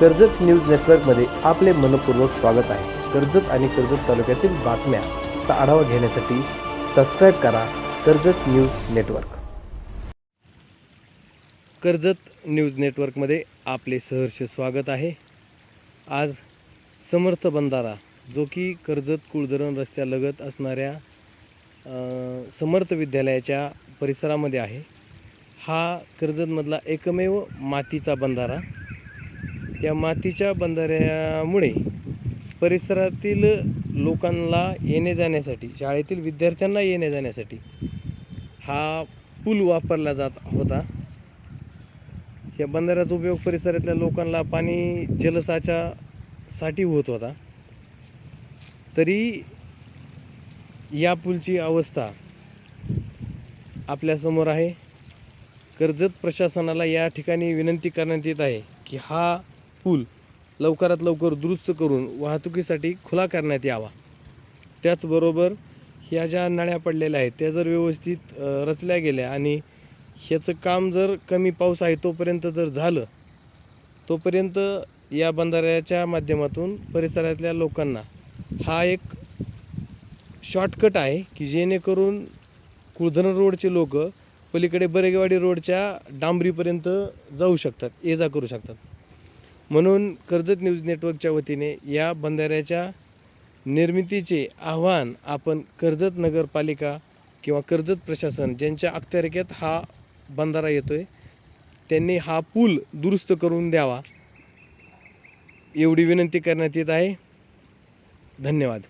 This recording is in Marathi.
कर्जत न्यूज नेटवर्कमध्ये आपले मनपूर्वक स्वागत आहे. कर्जत आणि कर्जत तालुक्यातील बातम्याचा आढावा घेण्यासाठी सबस्क्राईब करा Karjat news network. Karjat news नेटवर्कमध्ये आपले सहर्ष स्वागत आहे. आज समर्थ बंधारा जो की कर्जत कुळधरण रस्त्यालगत असणाऱ्या समर्थ विद्यालयाच्या परिसरामध्ये आहे. हा कर्जतमधला एकमेव मातीचा बंधारा. या मातीच्या बंधाऱ्यामुळे परिसरातील लोकांना येणे जाण्यासाठी शाळेतील विद्यार्थ्यांना येणे जाण्यासाठी हा पूल वापरला जात होता. या बंधाऱ्याचा उपयोग परिसरातल्या लोकांना पाणी जलसाच्या साठी होत होता. तरी या पूलची अवस्था आपल्यासमोर आहे. कर्जत प्रशासनाला या ठिकाणी विनंती करण्यात येत आहे की हा पूल लवकरात लवकर दुरुस्त करून वाहतुकीसाठी खुला करण्यात यावा. त्याचबरोबर ह्या ज्या नळ्या पडलेल्या आहेत त्या जर व्यवस्थित रचल्या गेल्या आणि ह्याचं काम जर कमी पाऊस आहे तोपर्यंत जर झालं तोपर्यंत या बंधाऱ्याच्या माध्यमातून परिसरातल्या लोकांना हा एक शॉर्टकट आहे की जेणेकरून कुळधरण रोडचे लोक पलीकडे बरेगवाडी रोडच्या डांबरीपर्यंत जाऊ शकतात ये जा करू शकतात. म्हणून कर्जत न्यूज नेटवर्कच्या वतीने या बंधाऱ्याच्या निर्मितीचे आव्हान आपण कर्जत नगरपालिका किंवा कर्जत प्रशासन ज्यांच्या अखत्यारिकेत हा बंधारा येतो आहे त्यांनी हा पूल दुरुस्त करून द्यावा. एवढी विनंती करण्यात येत आहे. धन्यवाद.